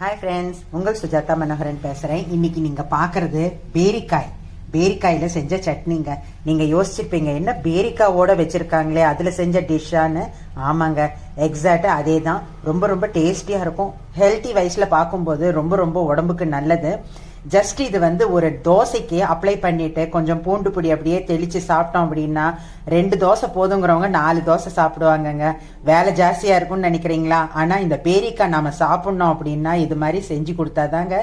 Hi friends உங்கள் சுஜாதா மனோகரன் பேசுகிறேன் இன்னைக்கு நீங்கள் பார்க்குறது பேரிக்காய். பேரிக்காயில் செஞ்ச சட்னிங்க. நீங்கள் யோசிச்சிருப்பீங்க என்ன பேரிக்காவோட வச்சுருக்காங்களே அதில் செஞ்ச டிஷ்ஷான்னு? ஆமாங்க. எக்ஸாக்டாக அதே தான் ரொம்ப ரொம்ப டேஸ்டியாக இருக்கும். ஹெல்த்தி வைஸில் பார்க்கும்போது ரொம்ப ரொம்ப உடம்புக்கு நல்லது. ஜஸ்ட் இது வந்து ஒரு தோசைக்கு அப்ளை பண்ணிட்டு கொஞ்சம் பூண்டு பொடி அப்படியே தெளிச்சு சாப்பிட்டோம் அப்படின்னா ரெண்டு தோசை போதுங்கிறவங்க நாலு தோசை சாப்பிடுவாங்கங்க. வேலை ஜாஸ்தியா இருக்கும்னு நினைக்கிறீங்களா? ஆனா இந்த பேரிக்காய் நாம சாப்பிட்ணோம் அப்படின்னா இது மாதிரி செஞ்சு கொடுத்தாதாங்க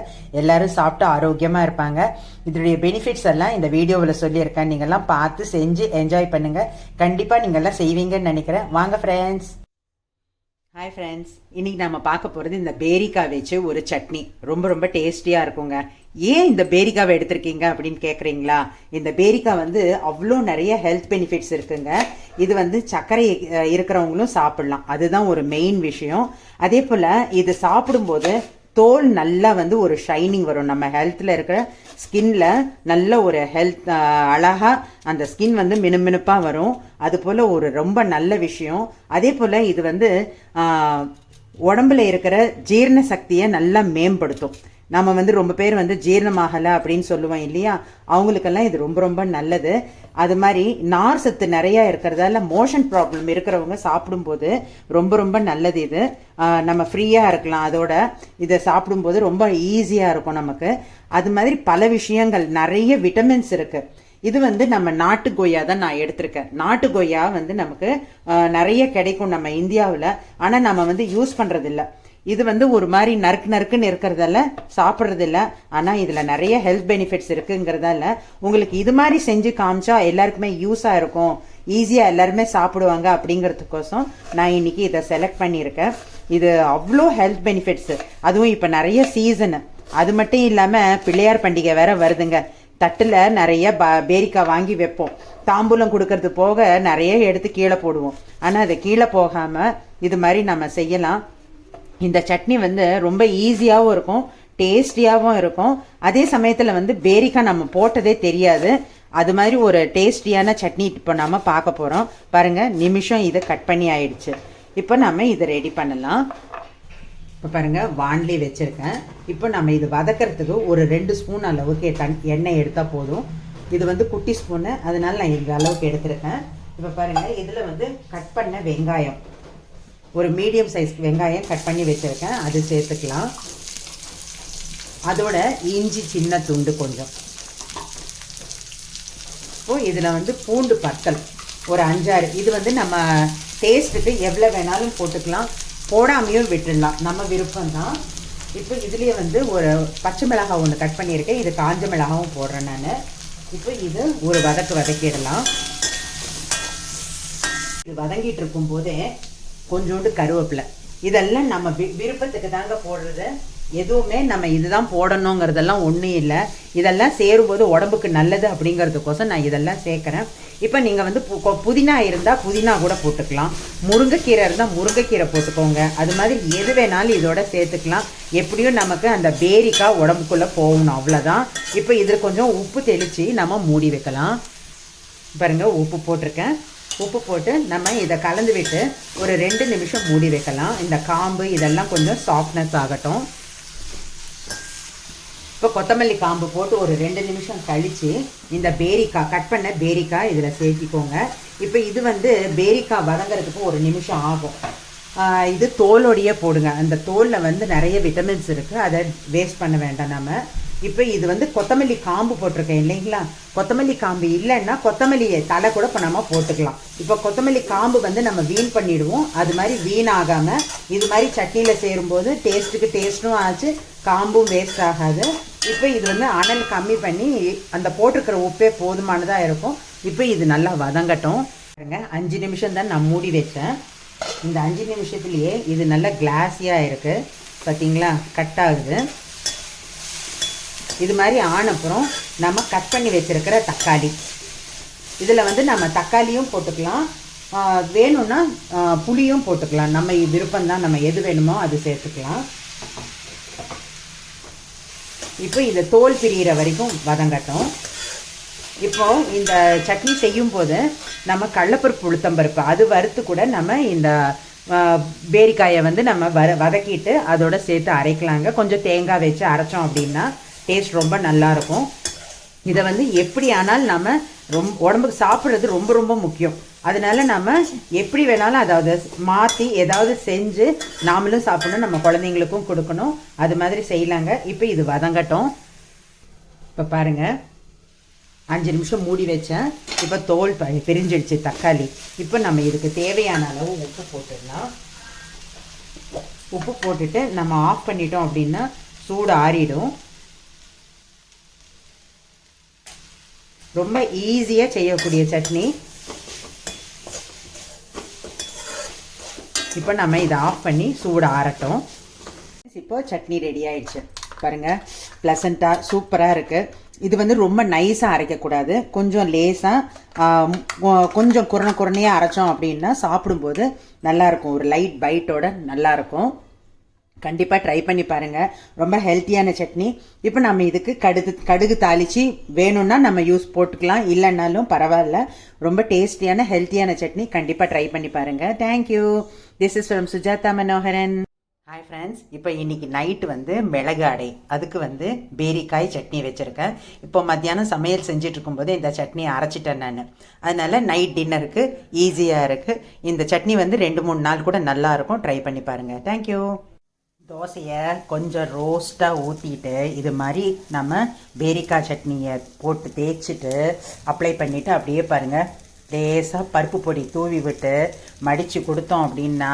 எல்லாரும் சாப்பிட்டு ஆரோக்கியமா இருப்பாங்க. இதனுடைய பெனிஃபிட்ஸ் எல்லாம் இந்த வீடியோவில் சொல்லியிருக்கேன். நீங்கெல்லாம் பார்த்து செஞ்சு என்ஜாய் பண்ணுங்க. கண்டிப்பா நீங்க எல்லாம் செய்வீங்கன்னு நினைக்கிறேன். வாங்க ஃப்ரெண்ட்ஸ் ஹாய் ஃப்ரெண்ட்ஸ் இன்றைக்கி நம்ம பார்க்க போகிறது இந்த பேரிக்காய் வச்சு ஒரு சட்னி. ரொம்ப ரொம்ப டேஸ்டியாக இருக்குங்க. ஏன் இந்த பேரிக்காவை எடுத்திருக்கீங்க அப்படின்னு கேட்குறீங்களா இந்த பேரிக்காய் வந்து அவ்வளோ நிறைய ஹெல்த் பெனிஃபிட்ஸ் இருக்குங்க. இது வந்து சர்க்கரை இருக்கிறவங்களும் சாப்பிட்லாம். அதுதான் ஒரு மெயின் விஷயம். அதே போல் இது சாப்பிடும்போது தோல் நல்லா வந்து ஒரு ஷைனிங் வரும். நம்ம ஹெல்த்தில் இருக்கிற ஸ்கின்ல நல்ல ஒரு ஹெல்த் அழகாக அந்த ஸ்கின் வந்து மினுமினுப்பாக வரும். அது போல் ஒரு ரொம்ப நல்ல விஷயம். அதே போல் இது வந்து உடம்புல இருக்கிற ஜீரண சக்தியை நல்லா மேம்படுத்தும். நம்ம வந்து ரொம்ப பேர் வந்து ஜீரணமாகலை அப்படின்னு சொல்லுவோம் இல்லையா? அவங்களுக்கெல்லாம் இது ரொம்ப ரொம்ப நல்லது. அது மாதிரி நார் சத்து நிறையா இருக்கிறதால மோஷன் ப்ராப்ளம் இருக்கிறவங்க சாப்பிடும்போது ரொம்ப ரொம்ப நல்லது இது. நம்ம ஃப்ரீயாக இருக்கலாம். அதோட இதை சாப்பிடும்போது ரொம்ப ஈஸியாக இருக்கும் நமக்கு. அது மாதிரி பல விஷயங்கள் நிறைய விட்டமின்ஸ் இருக்குது இது வந்து நம்ம நாட்டு கொய்யா தான் நான் எடுத்திருக்கேன். நாட்டு கொய்யா வந்து நமக்கு நிறைய கிடைக்கும் நம்ம இந்தியாவில். ஆனால் நம்ம வந்து யூஸ் பண்ணுறதில்ல இது வந்து ஒரு மாதிரி நறுக்கு நறுக்குன்னு இருக்கிறதால சாப்பிட்றதில்ல. ஆனால் இதில் நிறைய ஹெல்த் பெனிஃபிட்ஸ் இருக்குங்கிறதால உங்களுக்கு இது மாதிரி செஞ்சு காமிச்சா எல்லாருக்குமே யூஸாக இருக்கும். ஈஸியாக எல்லாருமே சாப்பிடுவாங்க அப்படிங்கிறதுக்கோசம் நான் இன்னைக்கு இதை செலக்ட் பண்ணியிருக்கேன். இது அவ்வளோ ஹெல்த் பெனிஃபிட்ஸு அதுவும் இப்போ நிறைய சீசனு அது மட்டும் இல்லாமல் பிள்ளையார் பண்டிகை வேற வருதுங்க. தட்டில் நிறைய ப பேரிக்காய் வாங்கி வைப்போம். தாம்பூலம் கொடுக்கறது போக நிறைய எடுத்து கீழே போடுவோம். ஆனால் அதை கீழே போகாமல் இது மாதிரி நம்ம செய்யலாம். இந்த சட்னி வந்து ரொம்ப ஈஸியாகவும் இருக்கும் டேஸ்டியாகவும் இருக்கும். அதே சமயத்தில் வந்து பேரிக்காய் நம்ம போட்டதே தெரியாது. அது மாதிரி ஒரு டேஸ்டியான சட்னி இப்போ நம்ம பார்க்க போகிறோம் பாருங்கள் நிமிஷம் இதை கட் பண்ணி ஆயிடுச்சு. இப்போ நம்ம இதை ரெடி பண்ணலாம். இப்போ பாருங்கள் வாண்லி வச்சுருக்கேன். இப்போ நம்ம இது வதக்கிறதுக்கு ஒரு ரெண்டு ஸ்பூன் அளவுக்கு தன் எண்ணெய் எடுத்தால் போதும். இது வந்து குட்டி ஸ்பூனு அதனால நான் இந்த அளவுக்கு எடுத்திருக்கேன். இப்போ பாருங்கள் இதில் வந்து கட் பண்ண வெங்காயம். ஒரு மீடியம் சைஸ் வெங்காயம் கட் பண்ணி வச்சுருக்கேன். அது சேர்த்துக்கலாம். அதோட இஞ்சி சின்ன துண்டு கொஞ்சம். இப்போ இதில் வந்து பூண்டு பத்தல் ஒரு அஞ்சாறு. இது வந்து நம்ம டேஸ்ட்டுக்கு எவ்வளோ வேணாலும் போட்டுக்கலாம். போடாமையும் விட்டுடலாம். நம்ம விருப்பம்தான். இப்போ இதுலேயே வந்து ஒரு பச்சை மிளகாய் ஒன்று கட் பண்ணியிருக்கேன். இது காஞ்ச மிளகாவும் போடுறேன் நான். இப்போ இது ஒரு வதக்கு வதக்கிடலாம். இது வதங்கிட்டு இருக்கும் போதே கொஞ்சோண்டு கருவேப்பிலை. இதெல்லாம் நம்ம வி- விருப்பத்துக்கு தாங்க போடுறது. எதுவுமே நம்ம இதுதான் போடணுங்கிறதெல்லாம் ஒன்றும் இல்லை. இதெல்லாம் சேரும்போது உடம்புக்கு நல்லது அப்படிங்கிறதுக்கோசம் நான் இதெல்லாம் சேர்க்குறேன். இப்போ நீங்கள் வந்து பு- கொ- புதினா இருந்தால் புதினா கூட போட்டுக்கலாம். முருங்கைக்கீரை இருந்தால் முருங்கைக்கீரை போட்டுக்கோங்க. அது மாதிரி எது வேணாலும் இதோட சேர்த்துக்கலாம். எப்படியும் நமக்கு அந்த பேரிக்காய் உடம்புக்குள்ளே போகணும். அவ்வளோதான் இப்போ இதில் கொஞ்சம் உப்பு தெளித்து நம்ம மூடி வைக்கலாம். பாருங்கள் உப்பு போட்டிருக்கேன். உப்பு போட்டு நம்ம இதை கலந்து விட்டு ஒரு ரெண்டு நிமிஷம் மூடி வைக்கலாம். இந்த காம்பு இதெல்லாம் கொஞ்சம் சாஃப்ட்னஸ் ஆகட்டும். இப்போ கொத்தமல்லி காம்பு போட்டு ஒரு ரெண்டு நிமிஷம் கழித்து இந்த பேரிக்காய் கட் பண்ண பேரிக்காய் இதில் சேர்த்திக்கோங்க. இப்போ இது வந்து பேரிக்காய் வதங்குறதுக்கு ஒரு நிமிஷம் ஆகும். இது தோலோடையே போடுங்க. அந்த தோலில் வந்து நிறைய விட்டமின்ஸ் இருக்குது அதை வேஸ்ட் பண்ண வேண்டாம் நம்ம இப்போ இது வந்து கொத்தமல்லி காம்பு போட்டிருக்கேன் இல்லைங்களா? கொத்தமல்லி காம்பு இல்லைன்னா கொத்தமல்லியை தலை கூட இப்போ நம்ம போட்டுக்கலாம். இப்போ கொத்தமல்லி காம்பு வந்து நம்ம வீண் பண்ணிடுவோம். அது மாதிரி வீணாகாமல் இது மாதிரி சட்னியில் சேரும்போது டேஸ்ட்டுக்கு டேஸ்ட்டும் ஆச்சு. காம்பும் வேஸ்ட் ஆகாது. இப்போ இது வந்து அனல் கம்மி பண்ணி அந்த போட்டிருக்கிற உப்பே போதுமானதாக இருக்கும். இப்போ இது நல்லா வதங்கட்டும். பாருங்க அஞ்சு நிமிஷம் தான் நான் மூடி வச்சேன். இந்த அஞ்சு நிமிஷத்துலேயே இது நல்லா கிளாஸியாக இருக்குது பார்த்தீங்களா கட் ஆகுது. இது மாதிரி ஆனப்புறம் நம்ம கட் பண்ணி வச்சிருக்கிற தக்காளி. இதில் வந்து நம்ம தக்காளியும் போட்டுக்கலாம். வேணும்னா புளியும் போட்டுக்கலாம். நம்ம விருப்பம் தான் நம்ம எது வேணுமோ அது சேர்த்துக்கலாம். இப்போ இதை தோல் பிரிகிற வரைக்கும் வதங்கட்டும் இப்போ இந்த சட்னி செய்யும் போது நம்ம கடலப்பருப்பு உளுத்தம்பருப்பு அது வறுத்து கூட நம்ம இந்த பேரிக்காயை வந்து நம்ம வர வதக்கிட்டு அதோட சேர்த்து அரைக்கலாங்க. கொஞ்சம் தேங்காய் வச்சு அரைச்சோம் அப்படின்னா டேஸ்ட் ரொம்ப நல்லாயிருக்கும் இதை வந்து எப்படி ஆனால் நம்ம ரொம்ப உடம்புக்கு சாப்பிட்றது ரொம்ப ரொம்ப முக்கியம். அதனால நம்ம எப்படி வேணாலும் அதாவது மாற்றி ஏதாவது செஞ்சு நாமளும் சாப்பிடணும் நம்ம குழந்தைங்களுக்கும் கொடுக்கணும். அது மாதிரி செய்யலாங்க. இப்போ இது வதங்கட்டும். இப்போ பாருங்கள் அஞ்சு நிமிஷம் மூடி வச்சேன். இப்போ தோல் ப பிரிஞ்சிடுச்சு தக்காளி. இப்போ நம்ம இதுக்கு தேவையான அளவு உப்பு போட்டுடலாம். உப்பு போட்டுட்டு நம்ம ஆஃப் பண்ணிட்டோம் அப்படின்னா சூடு ஆறிடும். ரொம்ப ஈஸியாக செய்யக்கூடிய சட்னி. இப்போ நம்ம இதை ஆஃப் பண்ணி சூடு ஆறட்டும். இப்போ சட்னி ரெடி ஆயிடுச்சு. பாருங்க ப்ளசண்ட்டாக சூப்பராக இருக்குது இது வந்து ரொம்ப நைஸாக அரைக்கக்கூடாது கொஞ்சம் லேசாக கொஞ்சம் குரண குரணையாக அரைச்சோம் அப்படின்னா சாப்பிடும்போது நல்லாயிருக்கும் ஒரு லைட் பைட்டோட நல்லாயிருக்கும் கண்டிப்பாக ட்ரை பண்ணி பாருங்கள் ரொம்ப ஹெல்த்தியான சட்னி. இப்போ நம்ம இதுக்கு கடுகு கடுகு தாளித்து வேணும்னா நம்ம யூஸ் போட்டுக்கலாம். இல்லைன்னாலும் பரவாயில்ல. ரொம்ப டேஸ்டியான ஹெல்த்தியான சட்னி. கண்டிப்பாக ட்ரை பண்ணி பாருங்கள் thank you this is from Sujatha Manoharan hi friends இப்போ இன்னைக்கு நைட்டு வந்து மிளகு அடை. அதுக்கு வந்து பேரிக்காய் சட்னி வச்சுருக்கேன். இப்போ மத்தியானம் சமையல் செஞ்சுட்டு இருக்கும்போது இந்த சட்னி அரைச்சிட்டேன் நான். அதனால் நைட் டின்னருக்கு ஈஸியாக இருக்குது இந்த சட்னி வந்து ரெண்டு மூணு நாள் கூட நல்லாயிருக்கும் ட்ரை பண்ணி பாருங்கள் தேங்க்யூ தோசையை கொஞ்சம் ரோஸ்ட்டாக ஊற்றிட்டு இது மாதிரி நம்ம பேரிக்காய் சட்னியை போட்டு தேய்ச்சிட்டு அப்ளை பண்ணிவிட்டு அப்படியே பாருங்கள் லேசாக பருப்பு பொடி தூவி விட்டு மடித்து கொடுத்தோம் அப்படின்னா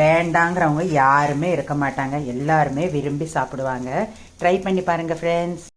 வேண்டாங்கிறவங்க யாருமே இருக்க மாட்டாங்க. எல்லாருமே விரும்பி சாப்பிடுவாங்க. ட்ரை பண்ணி பாருங்கள் ஃப்ரெண்ட்ஸ்